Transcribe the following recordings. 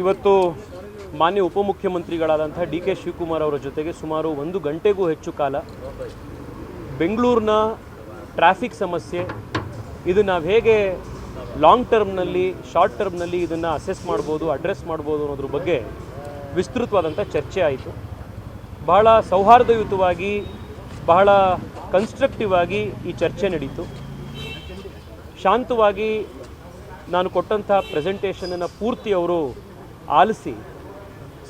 ಇವತ್ತು ಮಾನ್ಯ ಉಪಮುಖ್ಯಮಂತ್ರಿಗಳಾದಂಥ D K Shivakumar ಅವರ ಜೊತೆಗೆ ಸುಮಾರು ಒಂದು ಗಂಟೆಗೂ ಹೆಚ್ಚು ಕಾಲ ಬೆಂಗಳೂರಿನ ಟ್ರಾಫಿಕ್ ಸಮಸ್ಯೆ, ಇದು ನಾವು ಹೇಗೆ ಲಾಂಗ್ ಟರ್ಮ್ನಲ್ಲಿ ಶಾರ್ಟ್ ಟರ್ಮ್ನಲ್ಲಿ ಇದನ್ನು ಅಸೆಸ್ ಮಾಡ್ಬೋದು ಅಡ್ರೆಸ್ ಮಾಡ್ಬೋದು ಅನ್ನೋದ್ರ ಬಗ್ಗೆ ವಿಸ್ತೃತವಾದಂಥ ಚರ್ಚೆ ಆಯಿತು. ಬಹಳ ಸೌಹಾರ್ದಯುತವಾಗಿ, ಬಹಳ ಕನ್ಸ್ಟ್ರಕ್ಟಿವ್ ಆಗಿ ಈ ಚರ್ಚೆ ನಡೀತು. ಶಾಂತವಾಗಿ ನಾನು ಕೊಟ್ಟಂಥ ಪ್ರೆಸೆಂಟೇಷನನ್ನು ಪೂರ್ತಿ ಅವರು ಆಲಿಸಿ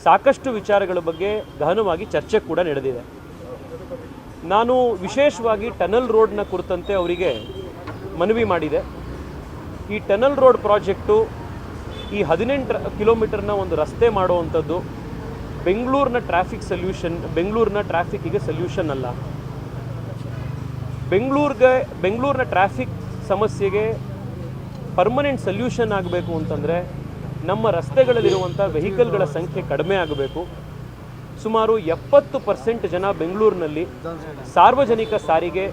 ಸಾಕಷ್ಟು ವಿಚಾರಗಳ ಬಗ್ಗೆ ಗಹನವಾಗಿ ಚರ್ಚೆ ಕೂಡ ನಡೆದಿದೆ. ನಾನು ವಿಶೇಷವಾಗಿ ಟನಲ್ ರೋಡ್ನ ಕುರಿತಂತೆ ಅವರಿಗೆ ಮನವಿ ಮಾಡಿದೆ. ಈ ಟನಲ್ ರೋಡ್ ಪ್ರಾಜೆಕ್ಟು ಈ ಹದಿನೆಂಟು ಕಿಲೋಮೀಟರ್ನ ಒಂದು ರಸ್ತೆ ಮಾಡುವಂಥದ್ದು ಬೆಂಗಳೂರಿನ ಟ್ರಾಫಿಕ್ ಸೊಲ್ಯೂಷನ್, ಬೆಂಗಳೂರಿನ ಟ್ರಾಫಿಕ್ಕಿಗೆ ಸೊಲ್ಯೂಷನ್ ಅಲ್ಲ. ಬೆಂಗಳೂರಿಗೆ, ಬೆಂಗಳೂರಿನ ಟ್ರಾಫಿಕ್ ಸಮಸ್ಯೆಗೆ ಪರ್ಮನೆಂಟ್ ಸೊಲ್ಯೂಷನ್ ಆಗಬೇಕು ಅಂತಂದರೆ ನಮ್ಮ ರಸ್ತೆಗಳಲ್ಲಿರುವಂಥ ವೆಹಿಕಲ್ಗಳ ಸಂಖ್ಯೆ ಕಡಿಮೆ ಆಗಬೇಕು. ಸುಮಾರು ಎಪ್ಪತ್ತು ಪರ್ಸೆಂಟ್ ಜನ ಬೆಂಗಳೂರಿನಲ್ಲಿ ಸಾರ್ವಜನಿಕ ಸಾರಿಗೆ,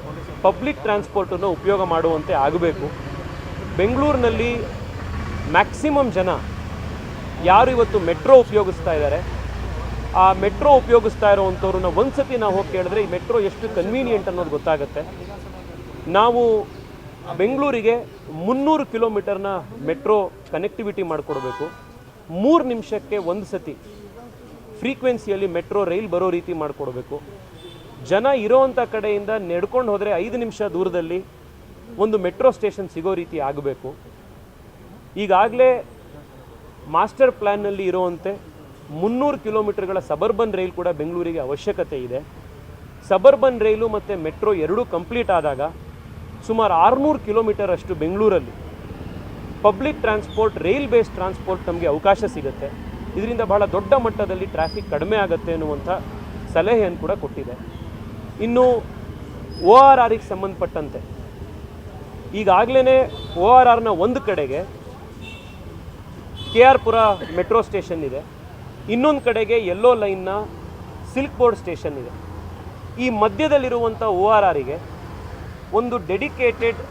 ಪಬ್ಲಿಕ್ ಟ್ರಾನ್ಸ್ಪೋರ್ಟನ್ನು ಉಪಯೋಗ ಮಾಡುವಂತೆ ಆಗಬೇಕು. ಬೆಂಗಳೂರಿನಲ್ಲಿ ಮ್ಯಾಕ್ಸಿಮಮ್ ಜನ ಯಾರು ಇವತ್ತು ಮೆಟ್ರೋ ಉಪಯೋಗಿಸ್ತಾ ಇದ್ದಾರೆ? ಆ ಮೆಟ್ರೋ ಉಪಯೋಗಿಸ್ತಾ ಇರೋವಂಥವ್ರನ್ನ ಒಂದು ಸತಿ ನಾವು ಹೋಗಿ ಕೇಳಿದ್ರೆ ಈ ಮೆಟ್ರೋ ಎಷ್ಟು ಕನ್ವೀನಿಯೆಂಟ್ ಅನ್ನೋದು ಗೊತ್ತಾಗುತ್ತೆ. ನಾವು ಬೆಂಗಳೂರಿಗೆ ಮುನ್ನೂರು ಕಿಲೋಮೀಟರ್ನ ಮೆಟ್ರೋ ಕನೆಕ್ಟಿವಿಟಿ ಮಾಡಿಕೊಡ್ಬೇಕು. ಮೂರು ನಿಮಿಷಕ್ಕೆ ಒಂದು ಸತಿ ಫ್ರೀಕ್ವೆನ್ಸಿಯಲ್ಲಿ ಮೆಟ್ರೋ ರೈಲ್ ಬರೋ ರೀತಿ ಮಾಡಿಕೊಡ್ಬೇಕು. ಜನ ಇರೋವಂಥ ಕಡೆಯಿಂದ ನಡ್ಕೊಂಡು ಹೋದರೆ ಐದು ನಿಮಿಷ ದೂರದಲ್ಲಿ ಒಂದು ಮೆಟ್ರೋ ಸ್ಟೇಷನ್ ಸಿಗೋ ರೀತಿ ಆಗಬೇಕು. ಈಗಾಗಲೇ ಮಾಸ್ಟರ್ ಪ್ಲ್ಯಾನ್ನಲ್ಲಿ ಇರುವಂತೆ ಮುನ್ನೂರು ಕಿಲೋಮೀಟರ್ಗಳ ಸಬರ್ಬನ್ ರೈಲ್ ಕೂಡ ಬೆಂಗಳೂರಿಗೆ ಅವಶ್ಯಕತೆ ಇದೆ. ಸಬರ್ಬನ್ ರೈಲು ಮತ್ತು ಮೆಟ್ರೋ ಎರಡೂ ಕಂಪ್ಲೀಟ್ ಆದಾಗ ಸುಮಾರು ಆರುನೂರು ಕಿಲೋಮೀಟರ್ ಅಷ್ಟು ಬೆಂಗಳೂರಲ್ಲಿ public transport rail base transport ನಮಗೆ ಅವಕಾಶ ಸಿಗುತ್ತೆ. ಇದರಿಂದ ಬಹಳ ದೊಡ್ಡ ಮಟ್ಟದಲ್ಲಿ ಟ್ರಾಫಿಕ್ ಕಡಿಮೆ ಆಗುತ್ತೆ ಅನ್ನುವಂಥ ಸಲಹೆಯನ್ನು ಕೂಡ ಕೊಟ್ಟಿದೆ. ಇನ್ನು ಒ ಆರ್ ಆರಿಗೆ ಸಂಬಂಧಪಟ್ಟಂತೆ ಈಗಾಗಲೇ ಒ ಆರ್ ಆರ್ನ ಒಂದು ಕಡೆಗೆ K R Pura metro station ಇದೆ. ಇನ್ನೊಂದು ಕಡೆಗೆ ಯೆಲ್ಲೋ ಲೈನ್ನ ಸಿಲ್ಕ್ ಬೋರ್ಡ್ ಸ್ಟೇಷನ್ ಇದೆ. ಈ ಮಧ್ಯದಲ್ಲಿರುವಂಥ ಓ ಆರ್ ಆರಿಗೆ ಒಂದು ಡೆಡಿಕೇಟೆಡ್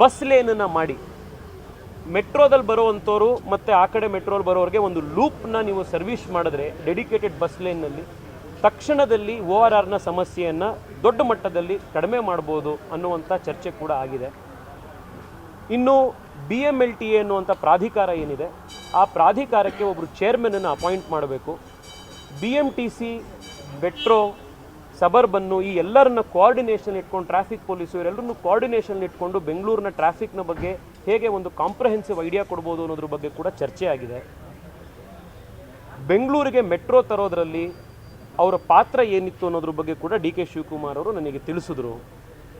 ಬಸ್ ಲೇನನ್ನು ಮಾಡಿ. ಮೆಟ್ರೋದಲ್ಲಿ ಬರುವಂಥವ್ರು ಮತ್ತು ಆ ಕಡೆ ಮೆಟ್ರೋಲ್ಲಿ ಬರೋರಿಗೆ ಒಂದು ಲೂಪ್ನ ನೀವು ಸರ್ವಿಸ್ ಮಾಡಿದ್ರೆ ಡೆಡಿಕೇಟೆಡ್ ಬಸ್ ಲೇನಲ್ಲಿ ತಕ್ಷಣದಲ್ಲಿ ಓ ಆರ್ ಆರ್ನ ಸಮಸ್ಯೆಯನ್ನು ದೊಡ್ಡ ಮಟ್ಟದಲ್ಲಿ ಕಡಿಮೆ ಮಾಡ್ಬೋದು ಅನ್ನುವಂಥ ಚರ್ಚೆ ಕೂಡ ಆಗಿದೆ. ಇನ್ನು B M L T A ಅನ್ನುವಂಥ ಪ್ರಾಧಿಕಾರ ಏನಿದೆ, ಆ ಪ್ರಾಧಿಕಾರಕ್ಕೆ ಒಬ್ಬರು ಚೇರ್ಮನನ್ನು ಅಪಾಯಿಂಟ್ ಮಾಡಬೇಕು. B M T C, metro suburban ಈ ಎಲ್ಲರನ್ನ ಕೋಆರ್ಡಿನೇಷನ್ ಇಟ್ಕೊಂಡು ಟ್ರಾಫಿಕ್ ಪೊಲೀಸು ಇವರೆಲ್ಲರನ್ನು ಕೋಆರ್ಡಿನೇಷನ್ ಇಟ್ಕೊಂಡು ಬೆಂಗಳೂರಿನ ಟ್ರಾಫಿಕ್ನ ಬಗ್ಗೆ ಹೇಗೆ ಒಂದು ಕಾಂಪ್ರಹೆನ್ಸಿವ್ ಐಡಿಯಾ ಕೊಡ್ಬೋದು ಅನ್ನೋದ್ರ ಬಗ್ಗೆ ಕೂಡ ಚರ್ಚೆ ಆಗಿದೆ. ಬೆಂಗಳೂರಿಗೆ ಮೆಟ್ರೋ ತರೋದರಲ್ಲಿ ಅವರ ಪಾತ್ರ ಏನಿತ್ತು ಅನ್ನೋದ್ರ ಬಗ್ಗೆ ಕೂಡ ಡಿ ಕೆ ಶಿವಕುಮಾರ್ ಅವರು ನನಗೆ ತಿಳಿಸಿದ್ರು.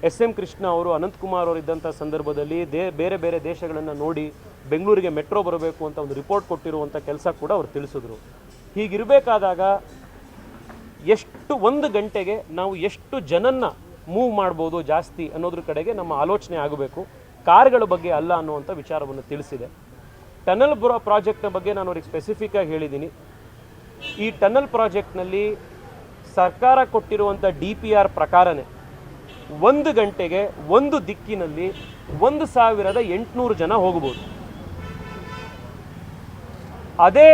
ಎಸ್ ಎಂ ಕೃಷ್ಣ ಅವರು ಅನಂತಕುಮಾರ್ ಅವರು ಇದ್ದಂಥ ಸಂದರ್ಭದಲ್ಲಿ ದೇ, ಬೇರೆ ಬೇರೆ ದೇಶಗಳನ್ನು ನೋಡಿ ಬೆಂಗಳೂರಿಗೆ ಮೆಟ್ರೋ ಬರಬೇಕು ಅಂತ ಒಂದು ರಿಪೋರ್ಟ್ ಕೊಟ್ಟಿರುವಂಥ ಕೆಲಸ ಕೂಡ ಅವರು ತಿಳಿಸಿದ್ರು. ಹೀಗಿರಬೇಕಾದಾಗ ಎಷ್ಟು ಒಂದು ಗಂಟೆಗೆ ನಾವು ಎಷ್ಟು ಜನನ್ನ ಮೂವ್ ಮಾಡ್ಬೋದು ಜಾಸ್ತಿ ಅನ್ನೋದ್ರ ಕಡೆಗೆ ನಮ್ಮ ಆಲೋಚನೆ ಆಗಬೇಕು. ಕಾರ್ಗಳ ಬಗ್ಗೆ ಅಲ್ಲ ಅನ್ನುವಂಥ ವಿಚಾರವನ್ನು ತಿಳಿಸಿದೆ. ಟನಲ್ ಬ್ರೋ ಪ್ರಾಜೆಕ್ಟ್ನ ಬಗ್ಗೆ ನಾನು ಅವ್ರಿಗೆ ಸ್ಪೆಸಿಫಿಕ್ ಆಗಿ ಹೇಳಿದ್ದೀನಿ. ಈ ಟನಲ್ ಪ್ರಾಜೆಕ್ಟ್ನಲ್ಲಿ ಸರ್ಕಾರ ಕೊಟ್ಟಿರುವಂಥ ಡಿ ಪಿ ಆರ್ ಪ್ರಕಾರನೇ ಒಂದು ಗಂಟೆಗೆ ಒಂದು ದಿಕ್ಕಿನಲ್ಲಿ ಒಂದು ಸಾವಿರದ ಎಂಟುನೂರು ಜನ ಹೋಗ್ಬೋದು. ಅದೇ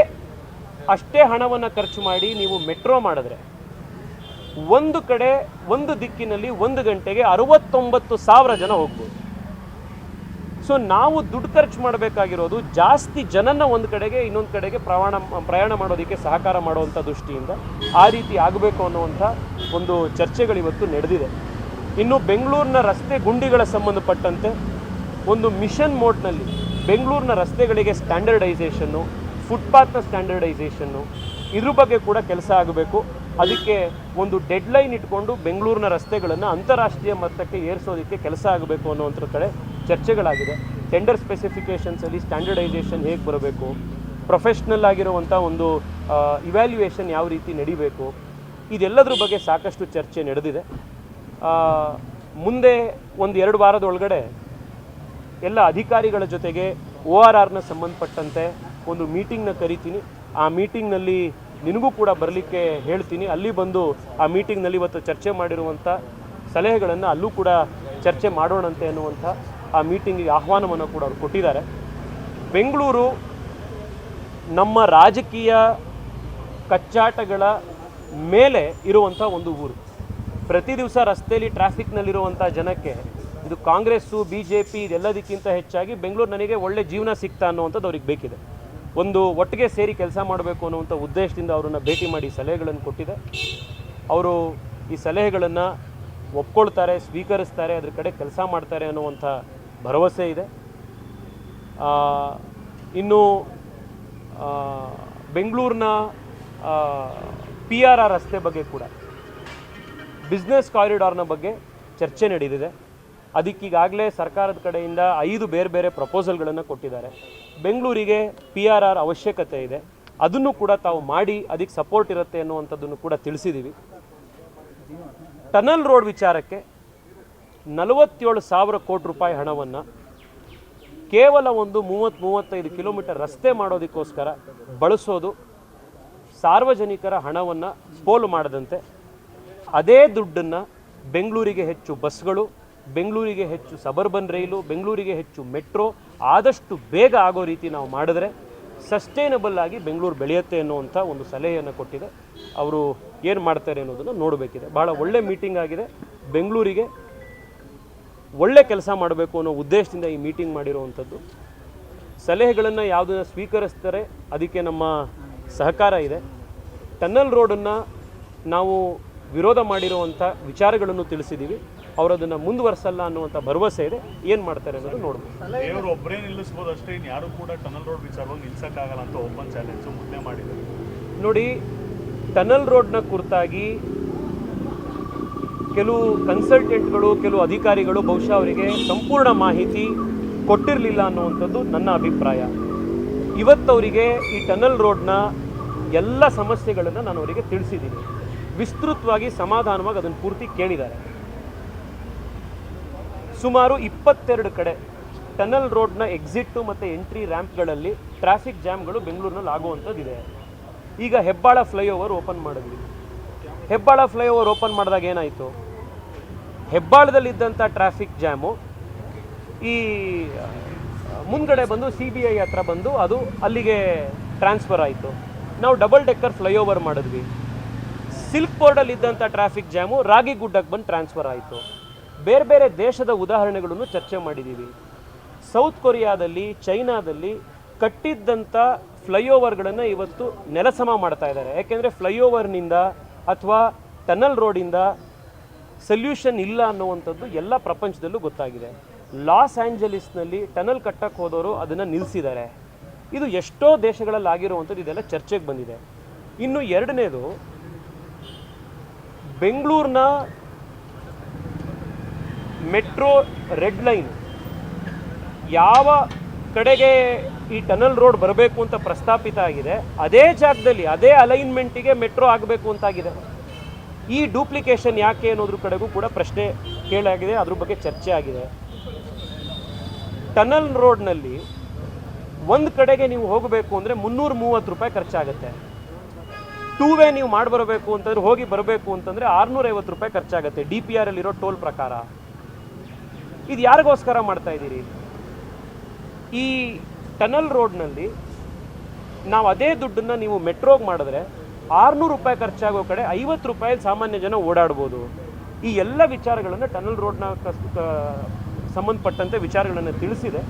ಅಷ್ಟೇ ಹಣವನ್ನು ಖರ್ಚು ಮಾಡಿ ನೀವು ಮೆಟ್ರೋ ಮಾಡಿದ್ರೆ ಒಂದು ಕಡೆ, ಒಂದು ದಿಕ್ಕಿನಲ್ಲಿ ಒಂದು ಗಂಟೆಗೆ ಅರವತ್ತೊಂಬತ್ತು ಸಾವಿರ ಜನ ಹೋಗ್ಬೋದು. ಸೊ ನಾವು ದುಡ್ಡು ಖರ್ಚು ಮಾಡಬೇಕಾಗಿರೋದು ಜಾಸ್ತಿ ಜನನ ಒಂದು ಕಡೆಗೆ, ಇನ್ನೊಂದು ಕಡೆಗೆ ಪ್ರಯಾಣ ಪ್ರಯಾಣ ಮಾಡೋದಕ್ಕೆ ಸಹಕಾರ ಮಾಡುವಂಥ ದೃಷ್ಟಿಯಿಂದ ಆ ರೀತಿ ಆಗಬೇಕು ಅನ್ನುವಂಥ ಒಂದು ಚರ್ಚೆಗಳು ಇವತ್ತು ನಡೆದಿದೆ. ಇನ್ನು ಬೆಂಗಳೂರಿನ ರಸ್ತೆ ಗುಂಡಿಗಳ ಸಂಬಂಧಪಟ್ಟಂತೆ ಒಂದು ಮಿಷನ್ ಮೋಡ್ನಲ್ಲಿ ಬೆಂಗಳೂರಿನ ರಸ್ತೆಗಳಿಗೆ ಸ್ಟ್ಯಾಂಡರ್ಡೈಸೇಷನ್ನು, ಫುಟ್ಪಾತ್ನ ಸ್ಟ್ಯಾಂಡರ್ಡೈಸೇಷನ್ನು ಇದ್ರ ಬಗ್ಗೆ ಕೂಡ ಕೆಲಸ ಆಗಬೇಕು. ಅದಕ್ಕೆ ಒಂದು ಡೆಡ್ಲೈನ್ ಇಟ್ಕೊಂಡು ಬೆಂಗಳೂರಿನ ರಸ್ತೆಗಳನ್ನು ಅಂತಾರಾಷ್ಟ್ರೀಯ ಮಟ್ಟಕ್ಕೆ ಏರಿಸೋದಕ್ಕೆ ಕೆಲಸ ಆಗಬೇಕು ಅನ್ನೋಂಥ ಕಡೆ ಚರ್ಚೆಗಳಾಗಿದೆ. ಟೆಂಡರ್ ಸ್ಪೆಸಿಫಿಕೇಷನ್ಸಲ್ಲಿ ಸ್ಟ್ಯಾಂಡರ್ಡೈಸೇಷನ್ ಹೇಗೆ ಬರಬೇಕು? ಪ್ರೊಫೆಷ್ನಲ್ ಆಗಿರುವಂಥ ಒಂದು ಇವ್ಯಾಲ್ಯೂಯೇಷನ್ ಯಾವ ರೀತಿ ನಡಿಬೇಕು? ಇದೆಲ್ಲದ್ರ ಬಗ್ಗೆ ಸಾಕಷ್ಟು ಚರ್ಚೆ ನಡೆದಿದೆ. ಮುಂದೆ ಒಂದು ಎರಡು ವಾರದೊಳಗಡೆ ಎಲ್ಲ ಅಧಿಕಾರಿಗಳ ಜೊತೆಗೆ ಒ ಆರ್ ಆರ್ನ ಸಂಬಂಧಪಟ್ಟಂತೆ ಒಂದು ಮೀಟಿಂಗ್ನ ಕರಿತೀನಿ. ಆ ಮೀಟಿಂಗ್ನಲ್ಲಿ ನಿನಗೂ ಕೂಡ ಬರಲಿಕ್ಕೆ ಹೇಳ್ತೀನಿ. ಅಲ್ಲಿ ಬಂದು ಆ ಮೀಟಿಂಗ್ನಲ್ಲಿ ಇವತ್ತು ಚರ್ಚೆ ಮಾಡಿರುವಂಥ ಸಲಹೆಗಳನ್ನು ಅಲ್ಲೂ ಕೂಡ ಚರ್ಚೆ ಮಾಡೋಣಂತೆ ಅನ್ನುವಂಥ ಆ ಮೀಟಿಂಗಿಗೆ ಆಹ್ವಾನವನ್ನು ಕೂಡ ಅವರು ಕೊಟ್ಟಿದ್ದಾರೆ. ಬೆಂಗಳೂರು ನಮ್ಮ ರಾಜಕೀಯ ಕಚ್ಚಾಟಗಳ ಮೇಲೆ ಇರುವಂಥ ಒಂದು ಊರು. ಪ್ರತಿ ದಿವಸ ರಸ್ತೆಯಲ್ಲಿ ಟ್ರಾಫಿಕ್ನಲ್ಲಿರುವಂಥ ಜನಕ್ಕೆ ಇದು ಕಾಂಗ್ರೆಸ್ಸು ಬಿ ಜೆ ಪಿ ಇದೆಲ್ಲದಕ್ಕಿಂತ ಹೆಚ್ಚಾಗಿ ಬೆಂಗಳೂರು ನನಗೆ ಒಳ್ಳೆ ಜೀವನ ಸಿಗ್ತಾ ಅನ್ನುವಂಥದ್ದು ಅವ್ರಿಗೆ ಬೇಕಿದೆ. ಒಂದು ಒಟ್ಟಿಗೆ ಸೇರಿ ಕೆಲಸ ಮಾಡಬೇಕು ಅನ್ನುವಂಥ ಉದ್ದೇಶದಿಂದ ಅವರನ್ನು ಭೇಟಿ ಮಾಡಿ ಸಲಹೆಗಳನ್ನು ಕೊಟ್ಟಿದೆ. ಅವರು ಈ ಸಲಹೆಗಳನ್ನು ಒಪ್ಕೊಳ್ತಾರೆ, ಸ್ವೀಕರಿಸ್ತಾರೆ, ಅದ್ರ ಕಡೆ ಕೆಲಸ ಮಾಡ್ತಾರೆ ಅನ್ನುವಂಥ ಭರವಸೆ ಇದೆ. ಇನ್ನು ಬೆಂಗಳೂರಿನ ಪಿ ಆರ್ ಆರ್ ರಸ್ತೆ ಬಗ್ಗೆ ಕೂಡ ಬಿಸ್ನೆಸ್ ಕಾರಿಡಾರ್ನ ಬಗ್ಗೆ ಚರ್ಚೆ ನಡೆದಿದೆ. ಅದಕ್ಕೀಗಾಗಲೇ ಸರ್ಕಾರದ ಕಡೆಯಿಂದ ಐದು ಬೇರೆ ಬೇರೆ ಪ್ರಪೋಸಲ್ಗಳನ್ನು ಕೊಟ್ಟಿದ್ದಾರೆ. ಬೆಂಗಳೂರಿಗೆ ಪಿ ಆರ್ ಆರ್ ಅವಶ್ಯಕತೆ ಇದೆ. ಅದನ್ನು ಕೂಡ ತಾವು ಮಾಡಿ ಅದಕ್ಕೆ ಸಪೋರ್ಟ್ ಇರುತ್ತೆ ಅನ್ನುವಂಥದ್ದನ್ನು ಕೂಡ ತಿಳಿಸಿದ್ದೀವಿ ಟನಲ್ ರೋಡ್ ವಿಚಾರಕ್ಕೆ ನಲವತ್ತೇಳು ಸಾವಿರ ಕೋಟಿ ರೂಪಾಯಿ ಹಣವನ್ನು ಕೇವಲ ಒಂದು ಮೂವತ್ತು ಮೂವತ್ತೈದು ಕಿಲೋಮೀಟರ್ ರಸ್ತೆ ಮಾಡೋದಕ್ಕೋಸ್ಕರ ಬಳಸೋದು ಸಾರ್ವಜನಿಕರ ಹಣವನ್ನು ಪೋಲು ಮಾಡದಂತೆ. ಅದೇ ದುಡ್ಡನ್ನು ಬೆಂಗಳೂರಿಗೆ ಹೆಚ್ಚು ಬಸ್ಗಳು, ಬೆಂಗಳೂರಿಗೆ ಹೆಚ್ಚು ಸಬರ್ಬನ್ ರೈಲು, ಬೆಂಗಳೂರಿಗೆ ಹೆಚ್ಚು ಮೆಟ್ರೋ ಆದಷ್ಟು ಬೇಗ ಆಗೋ ರೀತಿ ನಾವು ಮಾಡಿದ್ರೆ ಸಸ್ಟೈನಬಲ್ ಆಗಿ ಬೆಂಗಳೂರು ಬೆಳೆಯುತ್ತೆ ಅನ್ನುವಂಥ ಒಂದು ಸಲಹೆಯನ್ನು ಕೊಟ್ಟಿದೆ. ಅವರು ಏನು ಮಾಡ್ತಾರೆ ಅನ್ನೋದನ್ನು ನೋಡಬೇಕಿದೆ. ಭಾಳ ಒಳ್ಳೆ ಮೀಟಿಂಗ್ ಆಗಿದೆ. ಬೆಂಗಳೂರಿಗೆ ಒಳ್ಳೆ ಕೆಲಸ ಮಾಡಬೇಕು ಅನ್ನೋ ಉದ್ದೇಶದಿಂದ ಈ ಮೀಟಿಂಗ್ ಮಾಡಿರುವಂಥದ್ದು. ಸಲಹೆಗಳನ್ನು ಯಾವುದನ್ನು ಸ್ವೀಕರಿಸ್ತಾರೆ ಅದಕ್ಕೆ ನಮ್ಮ ಸಹಕಾರ ಇದೆ. ಟನ್ನಲ್ ರೋಡನ್ನು ನಾವು ವಿರೋಧ ಮಾಡಿರುವಂಥ ವಿಚಾರಗಳನ್ನು ತಿಳಿಸಿದ್ದೀವಿ ಅವರು ಅದನ್ನು ಮುಂದುವರಿಸಲ್ಲ ಅನ್ನುವಂಥ ಭರವಸೆ ಇದೆ. ಏನು ಮಾಡ್ತಾರೆ ಅನ್ನೋದು ನೋಡ್ಬೋದು. ದೇವರು ಒಬ್ಬರೇ ನಿಲ್ಲಿಸ್ಬೋದು ಅಷ್ಟೇ ಯಾರು ಕೂಡ ಟನಲ್ ರೋಡ್ ವಿಚಾರವಾಗಿ ನಿಲ್ಸೋಕ್ಕಾಗಲ್ಲ ಅಂತ ಓಪನ್ ಚಾಲೆಂಜ್ ಮುದ್ದೆ ಮಾಡಿದ್ದಾರೆ ನೋಡಿ ಟನಲ್ ರೋಡ್ನ ಕುರಿತಾಗಿ ಕೆಲವು ಕನ್ಸಲ್ಟೆಂಟ್ಗಳು ಕೆಲವು ಅಧಿಕಾರಿಗಳು ಬಹುಶಃ ಅವರಿಗೆ ಸಂಪೂರ್ಣ ಮಾಹಿತಿ ಕೊಟ್ಟಿರಲಿಲ್ಲ ಅನ್ನುವಂಥದ್ದು ನನ್ನ ಅಭಿಪ್ರಾಯ. ಇವತ್ತವರಿಗೆ ಈ ಟನಲ್ ರೋಡ್ನ ಎಲ್ಲ ಸಮಸ್ಯೆಗಳನ್ನು ನಾನು ಅವರಿಗೆ ತಿಳಿಸಿದ್ದೀನಿ. ವಿಸ್ತೃತವಾಗಿ ಸಮಾಧಾನವಾಗಿ ಅದನ್ನು ಪೂರ್ತಿ ಕೇಳಿದ್ದಾರೆ. ಸುಮಾರು ಇಪ್ಪತ್ತೆರಡು ಕಡೆ ಟನಲ್ ರೋಡ್ನ ಎಕ್ಸಿಟ್ಟು ಮತ್ತು ಎಂಟ್ರಿ ರ್ಯಾಂಪ್ಗಳಲ್ಲಿ ಟ್ರಾಫಿಕ್ ಜಾಮ್ಗಳು ಬೆಂಗಳೂರಿನಲ್ಲಿ ಆಗುವಂಥದ್ದಿದೆ. ಈಗ ಹೆಬ್ಬಾಳ ಫ್ಲೈಓವರ್ ಓಪನ್ ಮಾಡಿದ್ವಿ. ಹೆಬ್ಬಾಳ ಫ್ಲೈಓವರ್ ಓಪನ್ ಮಾಡಿದಾಗ ಏನಾಯಿತು? ಹೆಬ್ಬಾಳದಲ್ಲಿದ್ದಂಥ ಟ್ರಾಫಿಕ್ ಜಾಮು ಈ ಮುಂದಗಡೆ ಬಂದು ಸಿ ಬಿ ಐ ಹತ್ರ ಬಂದು ಅದು ಅಲ್ಲಿಗೆ ಟ್ರಾನ್ಸ್ಫರ್ ಆಯಿತು. ನಾವು ಡಬಲ್ ಡೆಕ್ಕರ್ ಫ್ಲೈಓವರ್ ಮಾಡಿದ್ವಿ. ಸಿಲ್ಕ್ ಬೋರ್ಡಲ್ಲಿದ್ದಂಥ ಟ್ರಾಫಿಕ್ ಜಾಮು ರಾಗಿಗುಡ್ಡಕ್ಕೆ ಬಂದು ಟ್ರಾನ್ಸ್ಫರ್ ಆಯಿತು. ಬೇರೆ ಬೇರೆ ದೇಶದ ಉದಾಹರಣೆಗಳನ್ನು ಚರ್ಚೆ ಮಾಡಿದ್ದೀವಿ. ಸೌತ್ ಕೊರಿಯಾದಲ್ಲಿ, ಚೈನಾದಲ್ಲಿ ಕಟ್ಟಿದ್ದಂಥ ಫ್ಲೈಓವರ್ಗಳನ್ನು ಇವತ್ತು ನೆಲಸಮ ಮಾಡ್ತಾ ಇದ್ದಾರೆ. ಯಾಕೆಂದರೆ ಫ್ಲೈಓವರ್ನಿಂದ ಅಥವಾ ಟನಲ್ ರೋಡಿಂದ ಸೊಲ್ಯೂಷನ್ ಇಲ್ಲ ಅನ್ನುವಂಥದ್ದು ಎಲ್ಲ ಪ್ರಪಂಚದಲ್ಲೂ ಗೊತ್ತಾಗಿದೆ. ಲಾಸ್ ಆಂಜಲೀಸ್ನಲ್ಲಿ ಟನಲ್ ಕಟ್ಟಕ್ಕೆ ಹೋದವರು ಅದನ್ನು ನಿಲ್ಲಿಸಿದ್ದಾರೆ ಇದು ಎಷ್ಟೋ ದೇಶಗಳಲ್ಲಿ ಆಗಿರುವಂಥದ್ದು ಇದೆಲ್ಲ ಚರ್ಚೆಗೆ ಬಂದಿದೆ. ಇನ್ನು ಎರಡನೇದು, ಬೆಂಗಳೂರಿನ ಮೆಟ್ರೋ ರೆಡ್ ಲೈನ್. ಯಾವ ಕಡೆಗೆ ಈ ಟನಲ್ ರೋಡ್ ಬರಬೇಕು ಅಂತ ಪ್ರಸ್ತಾಪಿತ ಆಗಿದೆ, ಅದೇ ಜಾಗದಲ್ಲಿ, ಅದೇ ಅಲೈನ್ಮೆಂಟಿಗೆ ಮೆಟ್ರೋ ಆಗಬೇಕು ಅಂತಾಗಿದೆ. ಈ ಡೂಪ್ಲಿಕೇಶನ್ ಯಾಕೆ ಅನ್ನೋದ್ರ ಕಡೆಗೂ ಕೂಡ ಪ್ರಶ್ನೆ ಕೇಳಾಗಿದೆ ಅದ್ರ ಬಗ್ಗೆ ಚರ್ಚೆ ಆಗಿದೆ. ಟನಲ್ ರೋಡ್ನಲ್ಲಿ ಒಂದು ಕಡೆಗೆ ನೀವು ಹೋಗಬೇಕು ಅಂದರೆ ಮುನ್ನೂರ ಮೂವತ್ತು ರೂಪಾಯಿ ಖರ್ಚಾಗುತ್ತೆ. ಟೂ ವೇ ನೀವು ಮಾಡಿ ಬರಬೇಕು ಅಂತಂದ್ರೆ ಹೋಗಿ ಬರಬೇಕು ಅಂತಂದರೆ ಆರುನೂರೈವತ್ತು ರೂಪಾಯಿ ಖರ್ಚಾಗುತ್ತೆ ಡಿ ಪಿ ಆರ್ ಅಲ್ಲಿರೋ ಟೋಲ್ ಪ್ರಕಾರ. ಇದು ಯಾರಿಗೋಸ್ಕರ ಮಾಡ್ತಾ ಇದ್ದೀರಿ? ಈ ಟನಲ್ ರೋಡ್ನಲ್ಲಿ ನಾವು ಅದೇ ದುಡ್ಡನ್ನು ನೀವು ಮೆಟ್ರೋಗೆ ಮಾಡಿದ್ರೆ ಆರುನೂರು ರೂಪಾಯಿ ಖರ್ಚಾಗೋ ಕಡೆ ಐವತ್ತು ರೂಪಾಯಿ ಸಾಮಾನ್ಯ ಜನ ಓಡಾಡ್ಬೋದು. ಈ ಎಲ್ಲ ವಿಚಾರಗಳನ್ನು ಟನಲ್ ರೋಡ್ನ ಸಂಬಂಧಪಟ್ಟಂತೆ ವಿಚಾರಗಳನ್ನು ತಿಳಿಸಿದೆ.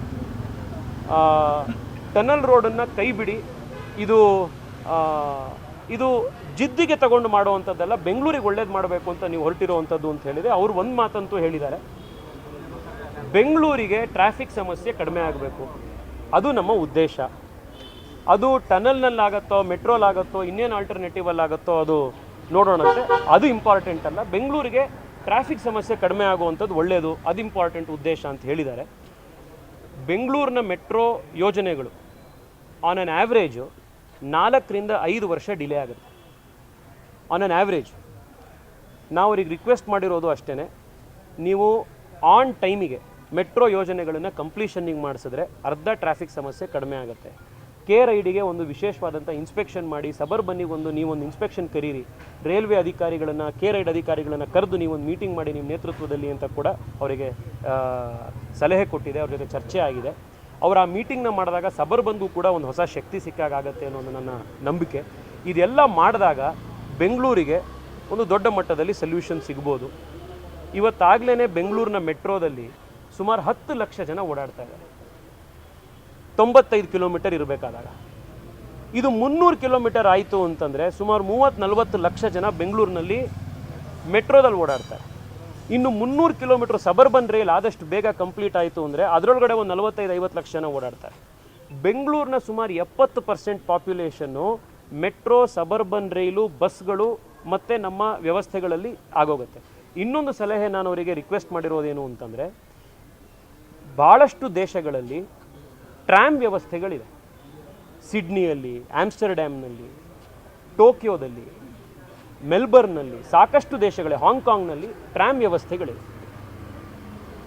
ಟನಲ್ ರೋಡನ್ನು ಕೈ ಬಿಡಿ. ಇದು ಇದು ಜಿದ್ದಿಗೆ ತಗೊಂಡು ಮಾಡುವಂಥದ್ದೆಲ್ಲ, ಬೆಂಗಳೂರಿಗೆ ಒಳ್ಳೇದು ಮಾಡಬೇಕು ಅಂತ ನೀವು ಹೊರಟಿರುವಂಥದ್ದು ಅಂತ ಹೇಳಿದೆ. ಅವರು ಒಂದು ಮಾತಂತೂ ಹೇಳಿದ್ದಾರೆ. ಬೆಂಗಳೂರಿಗೆ ಟ್ರಾಫಿಕ್ ಸಮಸ್ಯೆ ಕಡಿಮೆ ಆಗಬೇಕು. ಅದು ನಮ್ಮ ಉದ್ದೇಶ. ಅದು ಟನಲ್ನಲ್ಲಾಗತ್ತೋ, ಮೆಟ್ರೋಲಾಗತ್ತೋ, ಇನ್ನೇನು ಆಲ್ಟರ್ನೇಟಿವ್ ಆಗುತ್ತೋ ಅದು ನೋಡೋಣಂತೆ ಅದು ಇಂಪಾರ್ಟೆಂಟ್ ಅಲ್ಲ. ಬೆಂಗಳೂರಿಗೆ ಟ್ರಾಫಿಕ್ ಸಮಸ್ಯೆ ಕಡಿಮೆ ಆಗುವಂಥದ್ದು ಒಳ್ಳೆಯದು ಅದು ಇಂಪಾರ್ಟೆಂಟ್ ಉದ್ದೇಶ ಅಂತ ಹೇಳಿದ್ದಾರೆ. ಬೆಂಗಳೂರಿನ ಮೆಟ್ರೋ ಯೋಜನೆಗಳು ಆನ್ ಆನ್ ಆ್ಯಾವ್ರೇಜು ನಾಲ್ಕರಿಂದ ಐದು ವರ್ಷ ಡಿಲೇ ಆಗುತ್ತೆ. ಆನ್ ಆನ್ ಆ್ಯಾವ್ರೇಜ್ ನಾವು ಅವ್ರಿಗೆ ರಿಕ್ವೆಸ್ಟ್ ಮಾಡಿರೋದು ಅಷ್ಟೇ ನೀವು ಆನ್ ಟೈಮಿಗೆ ಮೆಟ್ರೋ ಯೋಜನೆಗಳನ್ನು ಕಂಪ್ಲೀಷನಿಂಗ್ ಮಾಡಿಸಿದ್ರೆ ಅರ್ಧ ಟ್ರಾಫಿಕ್ ಸಮಸ್ಯೆ ಕಡಿಮೆ ಆಗುತ್ತೆ. ಕೆ ರೈಡಿಗೆ ಒಂದು ವಿಶೇಷವಾದಂಥ ಇನ್ಸ್ಪೆಕ್ಷನ್ ಮಾಡಿ ಸಬರ್ಬನ್ನಿಗೆ ಒಂದು ನೀವೊಂದು ಇನ್ಸ್ಪೆಕ್ಷನ್ ಕರೀರಿ. ರೈಲ್ವೆ ಅಧಿಕಾರಿಗಳನ್ನು ಕೆ ರೈಡ್ ಅಧಿಕಾರಿಗಳನ್ನು ಕರೆದು ನೀವೊಂದು ಮೀಟಿಂಗ್ ಮಾಡಿ ನಿಮ್ಮ ನೇತೃತ್ವದಲ್ಲಿ ಅಂತ ಕೂಡ ಅವರಿಗೆ ಸಲಹೆ ಕೊಟ್ಟಿದೆ, ಅವ್ರ ಜೊತೆ ಚರ್ಚೆ ಆಗಿದೆ. ಅವರ ಆ ಮೀಟಿಂಗ್ನ ಮಾಡಿದಾಗ ಸಬರ್ಬನ್ಗೂ ಕೂಡ ಒಂದು ಹೊಸ ಶಕ್ತಿ ಸಿಕ್ಕಾಗತ್ತೆ ಅನ್ನೋದು ನನ್ನ ನಂಬಿಕೆ. ಇದೆಲ್ಲ ಮಾಡಿದಾಗ ಬೆಂಗಳೂರಿಗೆ ಒಂದು ದೊಡ್ಡ ಮಟ್ಟದಲ್ಲಿ ಸೊಲ್ಯೂಷನ್ ಸಿಗ್ಬೋದು. ಇವತ್ತಾಗಲೇ ಬೆಂಗಳೂರಿನ ಮೆಟ್ರೋದಲ್ಲಿ ಸುಮಾರು ಹತ್ತು ಲಕ್ಷ ಜನ ಓಡಾಡ್ತಾ ಇದ್ದಾರೆ. ತೊಂಬತ್ತೈದು ಕಿಲೋಮೀಟರ್ ಇರಬೇಕಾದಾಗ. ಇದು ಮುನ್ನೂರು ಕಿಲೋಮೀಟರ್ ಆಯಿತು ಅಂತಂದರೆ ಸುಮಾರು ಮೂವತ್ತು ನಲವತ್ತು ಲಕ್ಷ ಜನ ಬೆಂಗಳೂರಿನಲ್ಲಿ ಮೆಟ್ರೋದಲ್ಲಿ ಓಡಾಡ್ತಾರೆ. ಇನ್ನು ಮುನ್ನೂರು ಕಿಲೋಮೀಟರ್ ಸಬರ್ಬನ್ ರೈಲ್ ಆದಷ್ಟು ಬೇಗ ಕಂಪ್ಲೀಟ್ ಆಯಿತು ಅಂದರೆ ಅದರೊಳಗಡೆ ಒಂದು ನಲವತ್ತೈದು, ಐವತ್ತು ಲಕ್ಷ ಜನ ಓಡಾಡ್ತಾರೆ. ಬೆಂಗಳೂರಿನ ಸುಮಾರು ಎಪ್ಪತ್ತು percent population metro, suburban rail, ಬಸ್ಗಳು ಮತ್ತು ನಮ್ಮ ವ್ಯವಸ್ಥೆಗಳಲ್ಲಿ ಆಗೋಗುತ್ತೆ. ಇನ್ನೊಂದು ಸಲಹೆ ನಾನು ಅವರಿಗೆ ರಿಕ್ವೆಸ್ಟ್ ಮಾಡಿರೋದೇನು ಅಂತಂದರೆ ಭಾಳಷ್ಟು ದೇಶಗಳಲ್ಲಿ ಟ್ರ್ಯಾಮ್ ವ್ಯವಸ್ಥೆಗಳಿವೆ. ಸಿಡ್ನಿಯಲ್ಲಿ, ಆಮ್ಸ್ಟರ್ಡ್ಯಾಮ್ನಲ್ಲಿ, ಟೋಕಿಯೋದಲ್ಲಿ, ಮೆಲ್ಬರ್ನ್ನಲ್ಲಿ, ಸಾಕಷ್ಟು ದೇಶಗಳೇ ಹಾಂಗ್ಕಾಂಗ್ನಲ್ಲಿ ಟ್ರ್ಯಾಮ್ ವ್ಯವಸ್ಥೆಗಳಿವೆ.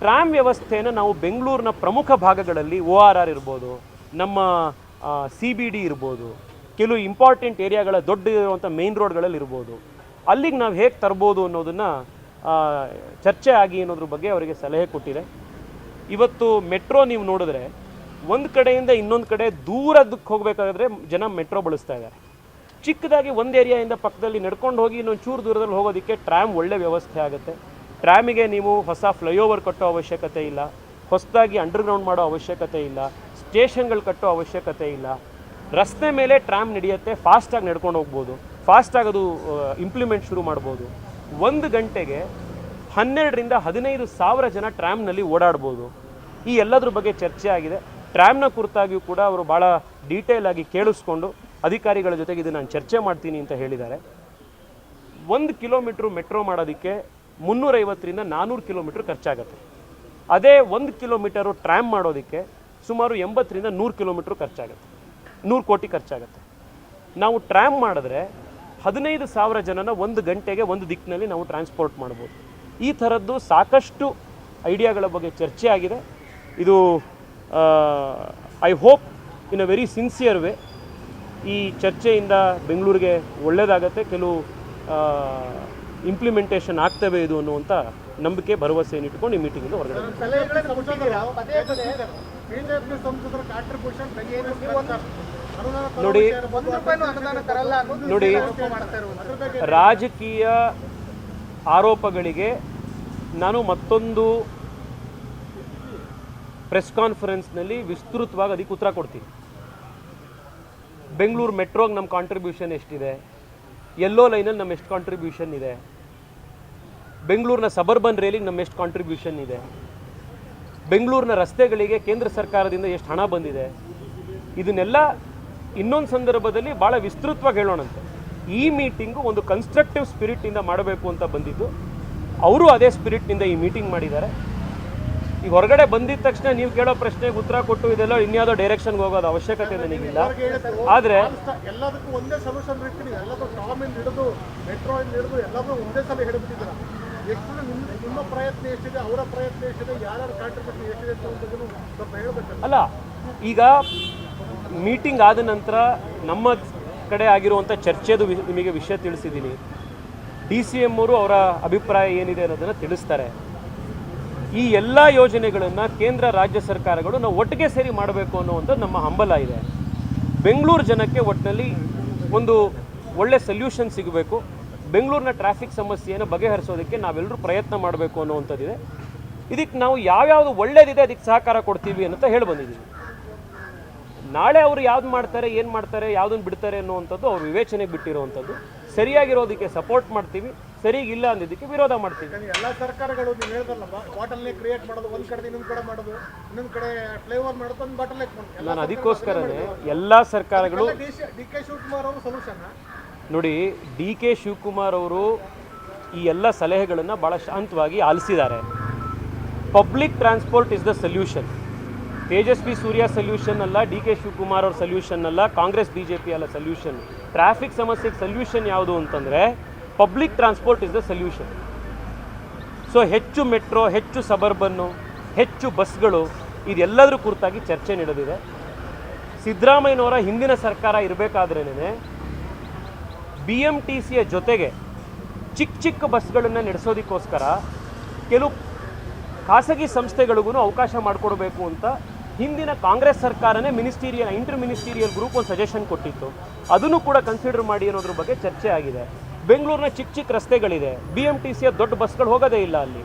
ಟ್ರ್ಯಾಮ್ ವ್ಯವಸ್ಥೆಯನ್ನು ನಾವು ಬೆಂಗಳೂರಿನ ಪ್ರಮುಖ ಭಾಗಗಳಲ್ಲಿ ಓ ಆರ್ ಆರ್ ಇರ್ಬೋದು, ನಮ್ಮ ಸಿ ಬಿ ಡಿ ಇರ್ಬೋದು, ಕೆಲವು ಇಂಪಾರ್ಟೆಂಟ್ ಏರಿಯಾಗಳ ದೊಡ್ಡ ಇರುವಂಥ ಮೇನ್ ರೋಡ್ಗಳಲ್ಲಿ ಇರ್ಬೋದು. ಅಲ್ಲಿಗೆ ನಾವು ಹೇಗೆ ತರ್ಬೋದು ಅನ್ನೋದನ್ನು ಚರ್ಚೆ ಆಗಿ ಅನ್ನೋದ್ರ ಬಗ್ಗೆ ಅವರಿಗೆ ಸಲಹೆ ಕೊಟ್ಟಿದೆ. ಇವತ್ತು ಮೆಟ್ರೋ ನೀವು ನೋಡಿದ್ರೆ ಒಂದು ಕಡೆಯಿಂದ ಇನ್ನೊಂದು ಕಡೆ ದೂರದಕ್ಕೆ ಹೋಗಬೇಕಾದ್ರೆ ಜನ ಮೆಟ್ರೋ ಬಳಸ್ತಾ ಇದ್ದಾರೆ. ಚಿಕ್ಕದಾಗಿ ಒಂದು ಏರಿಯಾಯಿಂದ ಪಕ್ಕದಲ್ಲಿ ನಡ್ಕೊಂಡು ಹೋಗಿ ಇನ್ನೊಂದು ಚೂರು ದೂರದಲ್ಲಿ ಹೋಗೋದಕ್ಕೆ ಟ್ರ್ಯಾಮ್ ಒಳ್ಳೆ ವ್ಯವಸ್ಥೆ ಆಗುತ್ತೆ. ಟ್ರ್ಯಾಮಿಗೆ ನೀವು ಹೊಸ ಫ್ಲೈಓವರ್ ಕಟ್ಟೋ ಅವಶ್ಯಕತೆ ಇಲ್ಲ. ಹೊಸದಾಗಿ ಅಂಡರ್ಗ್ರೌಂಡ್ ಮಾಡೋ ಅವಶ್ಯಕತೆ ಇಲ್ಲ. ಸ್ಟೇಷನ್ಗಳು ಕಟ್ಟೋ ಅವಶ್ಯಕತೆ ಇಲ್ಲ. ರಸ್ತೆ ಮೇಲೆ ಟ್ರ್ಯಾಮ್ ನಡೆಯುತ್ತೆ, ಫಾಸ್ಟಾಗಿ ನಡ್ಕೊಂಡು ಹೋಗ್ಬೋದು. ಫಾಸ್ಟಾಗಿ ಅದು ಇಂಪ್ಲಿಮೆಂಟ್ ಶುರು ಮಾಡ್ಬೋದು. ಒಂದು ಗಂಟೆಗೆ ಹನ್ನೆರಡರಿಂದ ಹದಿನೈದು ಸಾವಿರ ಜನ ಟ್ರ್ಯಾಮ್ನಲ್ಲಿ ಓಡಾಡ್ಬೋದು. ಈ ಎಲ್ಲದ್ರ ಬಗ್ಗೆ ಚರ್ಚೆ ಆಗಿದೆ. ಟ್ರ್ಯಾಮ್ನ ಕುರಿತಾಗಿಯೂ ಕೂಡ ಅವರು ಭಾಳ ಡೀಟೇಲ್ ಆಗಿ ಕೇಳಿಸ್ಕೊಂಡು ಅಧಿಕಾರಿಗಳ ಜೊತೆಗೆ ಇದು ನಾನು ಚರ್ಚೆ ಮಾಡ್ತೀನಿ ಅಂತ ಹೇಳಿದ್ದಾರೆ. ಒಂದು ಕಿಲೋಮೀಟ್ರ್ ಮೆಟ್ರೋ ಮಾಡೋದಕ್ಕೆ ಮುನ್ನೂರೈವತ್ತರಿಂದ ನಾನ್ನೂರು ಕಿಲೋಮೀಟ್ರ್ ಖರ್ಚಾಗುತ್ತೆ. ಅದೇ ಒಂದು ಕಿಲೋಮೀಟರು ಟ್ರ್ಯಾಮ್ ಮಾಡೋದಕ್ಕೆ ಸುಮಾರು ಎಂಬತ್ತರಿಂದ ನೂರು ಕಿಲೋಮೀಟ್ರ್ ಖರ್ಚಾಗುತ್ತೆ. ನೂರು ಕೋಟಿ ಖರ್ಚಾಗುತ್ತೆ. ನಾವು ಟ್ರ್ಯಾಮ್ ಮಾಡಿದ್ರೆ ಹದಿನೈದು ಸಾವಿರ ಜನನ ಒಂದು ಗಂಟೆಗೆ ಒಂದು ದಿಕ್ಕಿನಲ್ಲಿ ನಾವು ಟ್ರಾನ್ಸ್ಪೋರ್ಟ್ ಮಾಡ್ಬೋದು. ಈ ಥರದ್ದು ಸಾಕಷ್ಟು ಐಡಿಯಾಗಳ ಬಗ್ಗೆ ಚರ್ಚೆ ಆಗಿದೆ. ಇದು I hope in a very sincere way ಈ ಚರ್ಚೆಯಿಂದ ಬೆಂಗಳೂರಿಗೆ ಒಳ್ಳೆಯದಾಗತ್ತೆ ಕೆಲವು ಇಂಪ್ಲಿಮೆಂಟೇಷನ್ ಆಗ್ತವೆ ಇದು ಅನ್ನುವಂಥ ನಂಬಿಕೆ ಭರವಸೆಯನ್ನು ಇಟ್ಕೊಂಡು ಈ ಮೀಟಿಂಗಿಂದ ಹೊರಗಡೆ ನೋಡಿ ನೋಡಿ ರಾಜಕೀಯ ಆರೋಪಗಳಿಗೆ ನಾನು ಮತ್ತೊಂದು ಪ್ರೆಸ್ ಕಾನ್ಫರೆನ್ಸ್ನಲ್ಲಿ ವಿಸ್ತೃತವಾಗಿ ಅದಕ್ಕೆ ಉತ್ತರ ಕೊಡ್ತೀನಿ. ಬೆಂಗಳೂರು ಮೆಟ್ರೋಗೆ ನಮ್ಮ ಕಾಂಟ್ರಿಬ್ಯೂಷನ್ ಎಷ್ಟಿದೆ? ಎಲ್ಲೋ ಲೈನಲ್ಲಿ ನಮ್ಮ ಎಷ್ಟು ಕಾಂಟ್ರಿಬ್ಯೂಷನ್ ಇದೆ? ಬೆಂಗಳೂರಿನ ಸಬರ್ಬನ್ ರೈಲಿಗೆ ನಮ್ಮ ಎಷ್ಟು ಕಾಂಟ್ರಿಬ್ಯೂಷನ್ ಇದೆ? ಬೆಂಗಳೂರಿನ ರಸ್ತೆಗಳಿಗೆ ಕೇಂದ್ರ ಸರ್ಕಾರದಿಂದ ಎಷ್ಟು ಹಣ ಬಂದಿದೆ? ಇದನ್ನೆಲ್ಲ ಇನ್ನೊಂದು ಸಂದರ್ಭದಲ್ಲಿ ಭಾಳ ವಿಸ್ತೃತವಾಗಿ ಹೇಳೋಣಂತೆ. ಈ ಮೀಟಿಂಗು ಒಂದು ಕನ್ಸ್ಟ್ರಕ್ಟಿವ್ ಸ್ಪಿರಿಟಿಂದ ಮಾಡಬೇಕು ಅಂತ ಬಂದಿದ್ದು. ಅವರು ಅದೇ ಸ್ಪಿರಿಟ್ನಿಂದ ಈ ಮೀಟಿಂಗ್ ಮಾಡಿದ್ದಾರೆ. ಈಗ ಹೊರಗಡೆ ಬಂದಿದ ತಕ್ಷಣ ನೀವು ಕೇಳೋ ಪ್ರಶ್ನೆಗೆ ಉತ್ತರ ಕೊಟ್ಟು ಇದೆಲ್ಲ ಇನ್ಯಾವುದೋ ಡೈರೆಕ್ಷನ್ಗೆ ಹೋಗೋದು ಅವಶ್ಯಕತೆ ನನಗಿಲ್ಲ. ಆದರೆ ಅಲ್ಲ ಈಗ ಮೀಟಿಂಗ್ ಆದ ನಂತರ ನಮ್ಮ ಕಡೆ ಆಗಿರುವಂಥ ಚರ್ಚೆದು ನಿಮಗೆ ವಿಷಯ ತಿಳಿಸಿದ್ದೀನಿ. ಡಿ ಸಿ ಎಂ ಅವರು ಅವರ ಅಭಿಪ್ರಾಯ ಏನಿದೆ ಅನ್ನೋದನ್ನು ತಿಳಿಸ್ತಾರೆ. ಈ ಎಲ್ಲ ಯೋಜನೆಗಳನ್ನು ಕೇಂದ್ರ, ರಾಜ್ಯ ಸರ್ಕಾರಗಳು ನಾವು ಒಟ್ಟಿಗೆ ಸೇರಿ ಮಾಡಬೇಕು ಅನ್ನುವಂಥದ್ದು ನಮ್ಮ ಹಂಬಲ ಇದೆ. ಬೆಂಗಳೂರು ಜನಕ್ಕೆ ಒಟ್ಟಿನಲ್ಲಿ ಒಂದು ಒಳ್ಳೆ ಸೊಲ್ಯೂಷನ್ ಸಿಗಬೇಕು. ಬೆಂಗಳೂರಿನ ಟ್ರಾಫಿಕ್ ಸಮಸ್ಯೆಯನ್ನು ಬಗೆಹರಿಸೋದಕ್ಕೆ ನಾವೆಲ್ಲರೂ ಪ್ರಯತ್ನ ಮಾಡಬೇಕು ಅನ್ನುವಂಥದ್ದಿದೆ. ಇದಕ್ಕೆ ನಾವು ಯಾವ್ಯಾವುದು ಒಳ್ಳೇದಿದೆ ಅದಕ್ಕೆ ಸಹಕಾರ ಕೊಡ್ತೀವಿ ಅಂತ ಹೇಳಿ ಬಂದಿದ್ದೀವಿ. ನಾಳೆ ಅವರು ಯಾವ್ದು ಮಾಡ್ತಾರೆ ಏನು ಮಾಡ್ತಾರೆ ಯಾವುದನ್ನು ಬಿಡ್ತಾರೆ ಅನ್ನುವಂಥದ್ದು ಅವ್ರ ವಿವೇಚನೆಗೆ ಬಿಟ್ಟಿರುವಂಥದ್ದು. ಸರಿಯಾಗಿರೋದಕ್ಕೆ ಸಪೋರ್ಟ್ ಮಾಡ್ತೀವಿ ಸರಿಗಿಲ್ಲ ಅಂದಿದ್ದಕ್ಕೆ ವಿರೋಧ ಮಾಡ್ತೀವಿ. ಎಲ್ಲ ಸರ್ಕಾರಗಳು ನೀವು ಹೇಳ್ದಲ್ಲಪ್ಪ ಬಾಟಲ್ ನೇ ಕ್ರಿಯೇಟ್ ಮಾಡೋದು ಒಂದು ಕಡೆ ಇನ್ನೊಂದು ಕಡೆ ಮಾಡೋದು ಇನ್ನೊಂದು ಕಡೆ ಫ್ಲೇವರ್ ಮಾಡೋದು ಒಂದು ನಾನು ಅದಕ್ಕೋಸ್ಕರನೇ ಎಲ್ಲ ಸರ್ಕಾರಗಳು ಡಿ ಕೆ ಶಿವಕುಮಾರ್ ಅವರು ಸೊಲ್ಯೂಷನ್ ನೋಡಿ ಡಿ ಕೆ ಶಿವಕುಮಾರ್ ಅವರು ಈ ಎಲ್ಲ ಸಲಹೆಗಳನ್ನು ಭಾಳ ಶಾಂತವಾಗಿ ಆಲಿಸಿದ್ದಾರೆ. Public transport is the solution Tejasvi Surya solution ಅಲ್ಲ, ಡಿ ಕೆ ಶಿವಕುಮಾರ್ ಅವ್ರ ಸೊಲ್ಯೂಷನ್ ಅಲ್ಲ, ಕಾಂಗ್ರೆಸ್ ಬಿ ಜೆ ಪಿ ಅಲ್ಲ ಸೊಲ್ಯೂಷನ್ ಟ್ರಾಫಿಕ್ ಸಮಸ್ಯೆಗೆ ಸೊಲ್ಯೂಷನ್ ಯಾವುದು ಅಂತಂದರೆ public transport is the solution so ಹೆಚ್ಚು ಮೆಟ್ರೋ ಹೆಚ್ಚು ಸಬರ್ಬನ್ನು ಹೆಚ್ಚು ಬಸ್ಗಳು ಇದೆಲ್ಲದರ ಕುರಿತಾಗಿ ಚರ್ಚೆ ನಡೆದಿದೆ. ಸಿದ್ದರಾಮಯ್ಯನವರ ಹಿಂದಿನ ಸರ್ಕಾರ ಇರಬೇಕಾದ್ರೇನೆ ಬಿ ಎಂ ಟಿ ಸಿಯ ಜೊತೆಗೆ ಚಿಕ್ಕ ಚಿಕ್ಕ ಬಸ್ಗಳನ್ನು ನಡೆಸೋದಕ್ಕೋಸ್ಕರ ಕೆಲವು ಖಾಸಗಿ ಸಂಸ್ಥೆಗಳಿಗೂ ಅವಕಾಶ ಮಾಡಿಕೊಡ್ಬೇಕು ಅಂತ ಹಿಂದಿನ ಕಾಂಗ್ರೆಸ್ ಸರ್ಕಾರನೇ ಮಿನಿಸ್ಟೀರಿಯಲ್ ಇಂಟರ್ ಮಿನಿಸ್ಟೀರಿಯಲ್ ಗ್ರೂಪ್ ಒಂದು ಸಜೆಷನ್ ಕೊಟ್ಟಿತ್ತು. ಅದನ್ನು ಕೂಡ ಕನ್ಸಿಡರ್ ಮಾಡಿ ಅನ್ನೋದ್ರ ಬಗ್ಗೆ ಚರ್ಚೆ ಆಗಿದೆ. ಬೆಂಗಳೂರಿನ ಚಿಕ್ಕ ಚಿಕ್ಕ ರಸ್ತೆಗಳಿದೆ. ಬಿ ಎಂ ಟಿ ಸಿಯ ದೊಡ್ಡ ಬಸ್ಗಳು ಹೋಗೋದೇ ಇಲ್ಲ ಅಲ್ಲಿ.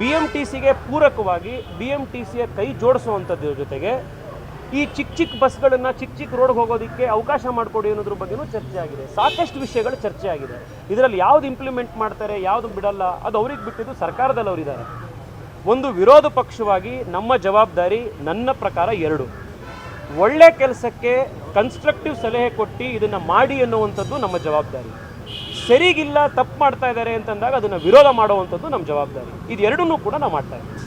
ಬಿ ಎಂ ಟಿ ಸಿಗೆ ಪೂರಕವಾಗಿ ಬಿ ಎಂ ಟಿ ಸಿಯ ಕೈ ಜೋಡಿಸುವಂಥದ್ರ ಜೊತೆಗೆ ಈ ಚಿಕ್ಕ ಚಿಕ್ಕ ಬಸ್ಗಳನ್ನು ಚಿಕ್ಕ ಚಿಕ್ಕ ರೋಡ್ಗೆ ಹೋಗೋದಕ್ಕೆ ಅವಕಾಶ ಮಾಡಿಕೊಡಿ ಅನ್ನೋದ್ರ ಬಗ್ಗೆನೂ ಚರ್ಚೆ ಆಗಿದೆ. ಸಾಕಷ್ಟು ವಿಷಯಗಳು ಚರ್ಚೆ ಆಗಿದೆ. ಇದರಲ್ಲಿ ಯಾವ್ದು ಇಂಪ್ಲಿಮೆಂಟ್ ಮಾಡ್ತಾರೆ, ಯಾವುದು ಬಿಡಲ್ಲ, ಅದು ಅವ್ರಿಗೆ ಬಿಟ್ಟಿದ್ದು ಸರ್ಕಾರದಲ್ಲಿ ಅವರಿದ್ದಾರೆ ಒಂದು ವಿರೋಧ ಪಕ್ಷವಾಗಿ ನಮ್ಮ ಜವಾಬ್ದಾರಿ ನನ್ನ ಪ್ರಕಾರ ಎರಡು. ಒಳ್ಳೆ ಕೆಲಸಕ್ಕೆ ಕನ್ಸ್ಟ್ರಕ್ಟಿವ್ ಸಲಹೆ ಕೊಟ್ಟು ಇದನ್ನು ಮಾಡಿ ಅನ್ನುವಂಥದ್ದು ನಮ್ಮ ಜವಾಬ್ದಾರಿ. ಸರಿಗಿಲ್ಲ, ತಪ್ಪು ಮಾಡ್ತಾ ಇದ್ದಾರೆ ಅಂತಂದಾಗ ಅದನ್ನು ವಿರೋಧ ಮಾಡುವಂಥದ್ದು ನಮ್ಮ ಜವಾಬ್ದಾರಿ. ಇದೆರಡನ್ನೂ ಕೂಡ ನಾವು ಮಾಡ್ತಾ ಇದ್ದೀವಿ